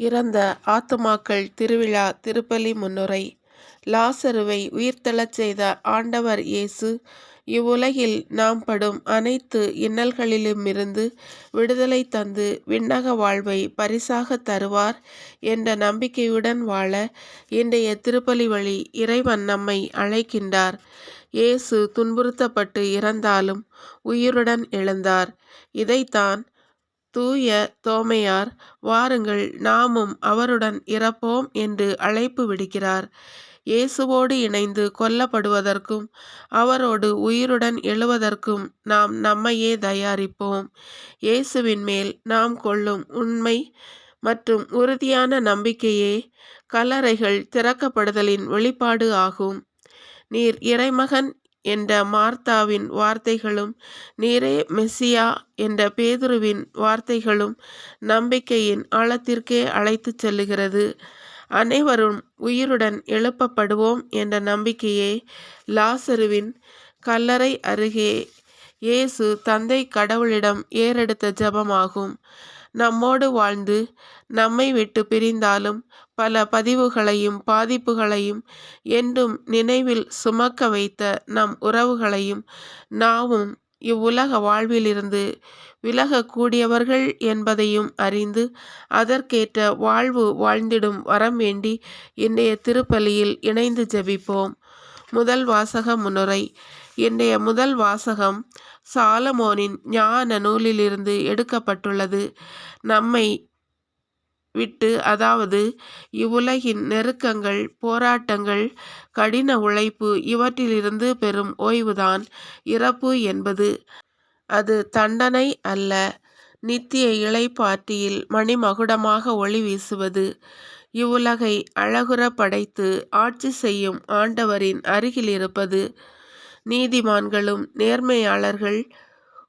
இறந்த ஆத்துமாக்கள் திருவிழா திருப்பலி முன்னுரை. லாசருவை உயிர்த்தெழச் செய்த ஆண்டவர் இயேசு இவ்வுலகில் நாம் படும் அனைத்து இன்னல்களிலுமிருந்து விடுதலை தந்து விண்ணக வாழ்வை பரிசாக தருவார் என்ற நம்பிக்கையுடன் வாழ இன்றைய திருப்பலி வழி இறைவன் நம்மை அழைக்கின்றார். இயேசு துன்புறுத்தப்பட்டு இறந்தாலும் உயிருடன் எழுந்தார். இதைத்தான் தூய தோமையார் வாருங்கள் நாமும் அவருடன் இறப்போம் என்று அழைப்பு விடுக்கிறார். இயேசுவோடு இணைந்து கொல்லப்படுவதற்கும் அவரோடு உயிருடன் எழுவதற்கும் நாம் நம்மையே தயாரிப்போம். இயேசுவின் மேல் நாம் கொள்ளும் உண்மை மற்றும் உறுதியான நம்பிக்கையே கல்லறைகள் திறக்கப்படுதலின் வெளிப்பாடு ஆகும். நீர் இறைமகன் என்ற மார்த்தாவின் வார்த்தைகளும் நீரே மெஸ்ஸியா என்ற பேதுருவின் வார்த்தைகளும் நம்பிக்கையின் ஆழத்திற்கே அழைத்துச் செல்லுகிறது. அனைவரும் உயிருடன் எழுப்பப்படுவோம் என்ற நம்பிக்கையே லாசருவின் கல்லறை அருகே. இயேசு தந்தை கடவுளிடம் ஏறெடுத்த ஜபமாகும். நம்மோடு வாழ்ந்து நம்மை விட்டு பிரிந்தாலும் பல பதிவுகளையும் பாதிப்புகளையும் என்றும் நினைவில் சுமக்க வைத்த நம் உறவுகளையும் நாமும் இவ்வுலக வாழ்விலிருந்து விலகக்கூடியவர்கள் என்பதையும் அறிந்து அதற்கேற்ற வாழ்வு வாழ்ந்திடும் வரம் வேண்டி இன்றைய திருப்பலியில் இணைந்து ஜெபிப்போம். முதல் வாசக முன்னுரை இன்றைய முதல் வாசகம் சாலமோனின் ஞான நூலிலிருந்து எடுக்கப்பட்டுள்ளது. நம்மை விட்டு அதாவது இவ்வுலகின் நெருக்கங்கள் போராட்டங்கள் கடின உழைப்பு இவற்றிலிருந்து பெறும் ஓய்வுதான் இறப்பு என்பது. அது தண்டனை அல்ல. நித்திய இளைப்பாற்றியில் மணிமகுடமாக ஒளி வீசுவது. இவ்வுலகை அழகுற படைத்து ஆட்சி செய்யும் ஆண்டவரின் அருகில் இருப்பது. நீதிமான்களும் நேர்மையாளர்கள்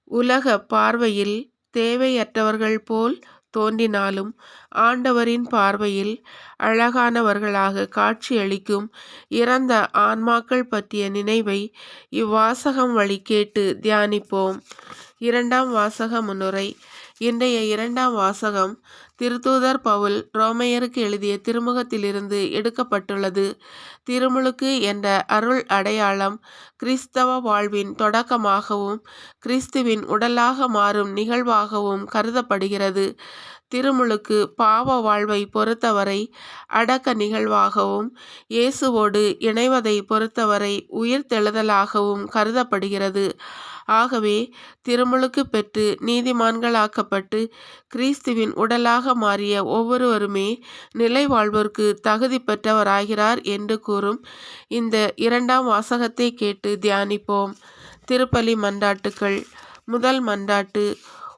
உலக பார்வையில் தேவையற்றவர்கள் போல் தோன்றினாலும் ஆண்டவரின் பார்வையில் அழகானவர்களாக காட்சியளிக்கும் இறந்த ஆன்மாக்கள் பற்றிய நினைவை இவ்வாசகம் வழி கேட்டு தியானிப்போம். இரண்டாம் வாசக முன்னுரை இன்றைய இரண்டாம் வாசகம் திருத்தூதர் பவுல் ரோமையருக்கு எழுதிய திருமுகத்திலிருந்து எடுக்கப்பட்டுள்ளது. திருமுழுக்கு என்ற அருள் அடையாளம் கிறிஸ்தவ வாழ்வின் தொடக்கமாகவும் கிறிஸ்துவின் உடலாக மாறும் நிகழ்வாகவும் கருதப்படுகிறது. திருமுழுக்கு பாவ வாழ்வை பொறுத்தவரை அடக்க நிகழ்வாகவும் இயேசுவோடு இணைவதை பொறுத்தவரை உயிர்த்தெழுதலாகவும் கருதப்படுகிறது. ஆகவே திருமுழுக்கு பெற்று நீதிமான்களாக்கப்பட்டு கிறிஸ்துவின் உடலாக மாறிய ஒவ்வொருவருமே நிலை வாழ்வோருக்கு தகுதி பெற்றவராகிறார் என்று கூறும் இந்த இரண்டாம் வாசகத்தை கேட்டு தியானிப்போம். திருப்பலி மன்றாட்டுக்கள். முதல் மன்றாட்டு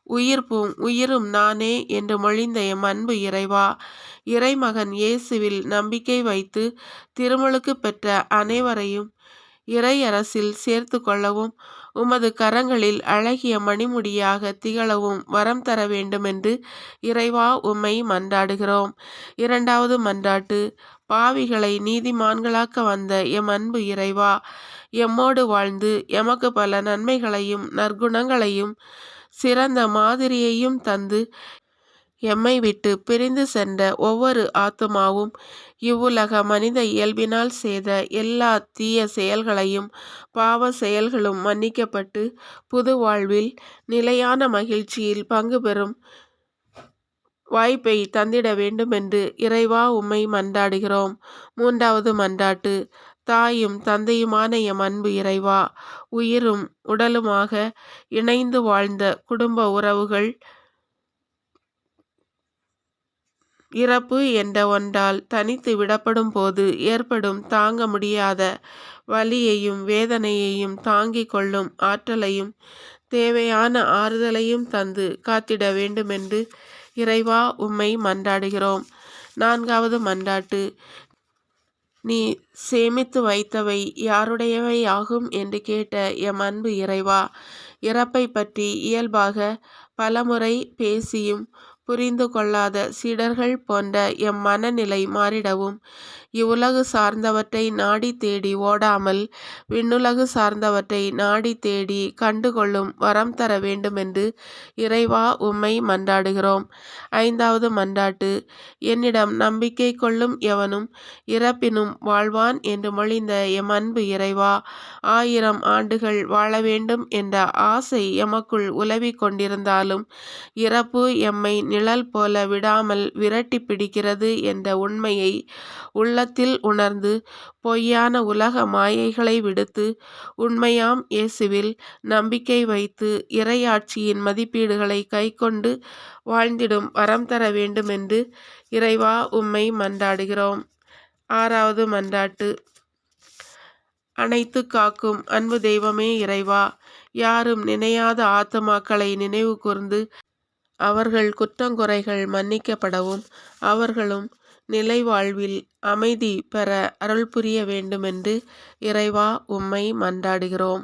உயிர்ப்பும் உயிரும் நானே என்று மொழிந்த எம் அன்பு இறைவா. இறைமகன் இயேசுவில் நம்பிக்கை வைத்து திருமுழுக்கு பெற்ற அனைவரையும் இறையரசில் சேர்த்து கொள்ளவும் உமது கரங்களில் அழகிய மணிமுடியாக திகழவும் வரம் தர வேண்டுமென்று இறைவா உம்மை மன்றாடுகிறோம். இரண்டாவது மன்றாட்டு பாவிகளை நீதிமான்களாக்க வந்த எம் அன்பு இறைவா எம்மோடு வாழ்ந்து எமக்கு பல நன்மைகளையும் நற்குணங்களையும் சிறந்த மாதிரியையும் தந்து எம்மை விட்டு பிரிந்து சென்ற ஒவ்வொரு ஆத்துமாவும் இவ்வுலக மனித இயல்பினால் செய்த எல்லா தீய செயல்களையும் பாவ செயல்களும் மன்னிக்கப்பட்டு புது வாழ்வில் நிலையான மகிழ்ச்சியில் பங்கு பெறும் வாய்ப்பை தந்திட வேண்டுமென்று இறைவா உம்மை மன்றாடுகிறோம். மூன்றாவது மன்றாட்டு தாயும் தந்தையுமான எம் அன்பு இறைவா உயிரும் உடலுமாக இணைந்து வாழ்ந்த குடும்ப உறவுகள் இறப்பு என்ற ஒன்றால் தனித்து விடப்படும் போது ஏற்படும் தாங்க முடியாத வலியையும் வேதனையையும் தாங்கிக் கொள்ளும் ஆற்றலையும் தேவையான ஆறுதலையும் தந்து காத்திட வேண்டுமென்று இறைவா உம்மை மன்றாடுகிறோம். நான்காவது மன்றாட்டு நீ சேமித்து வைத்தவை யாருடையவை ஆகும் என்று கேட்ட எம் அன்பு இறைவா இறப்பை பற்றி இயல்பாக பலமுறை பேசியும் புரிந்து கொள்ளாத சீடர்கள் போன்ற எம் மனநிலை மாறிடவும். இவ்வுலகு சார்ந்தவற்றை நாடி தேடி ஓடாமல் விண்ணுலகு சார்ந்தவற்றை நாடி தேடி கண்டுகொள்ளும் வரம் தர வேண்டுமென்று இறைவா உம்மை மன்றாடுகிறோம். ஐந்தாவது மன்றாட்டு என்னிடம் நம்பிக்கை கொள்ளும் எவனும் இறப்பினும் வாழ்வான் என்று மொழிந்த எம் அன்பு இறைவா ஆயிரம் ஆண்டுகள் வாழ வேண்டும் என்ற ஆசை எமக்குள் உலவிக் கொண்டிருந்தாலும் இறப்பு எம்மை நிழல் போல விடாமல் விரட்டி பிடிக்கிறது என்ற உண்மையை உள்ளத்தில் உணர்ந்து பொய்யான உலக மாயைகளை விடுத்து உண்மையாம் இயேசுவில் நம்பிக்கை வைத்து இறையாட்சியின் மதிப்பீடுகளை கைக்கொண்டு வாழ்ந்திடும் வரம் தர வேண்டுமென்று இறைவா உம்மை மன்றாடுகிறோம். ஆறாவது மன்றாட்டு. அனைத்து காக்கும் அன்பு தெய்வமே இறைவா யாரும் நினையாத ஆத்துமாக்களை நினைவு கூர்ந்து அவர்கள் குற்றங்குறைகள் மன்னிக்கப்படவும் அவர்களும் நிலை வாழ்வில் அமைதி பெற அருள் புரிய வேண்டுமென்று இறைவா உம்மை மன்றாடுகிறோம்.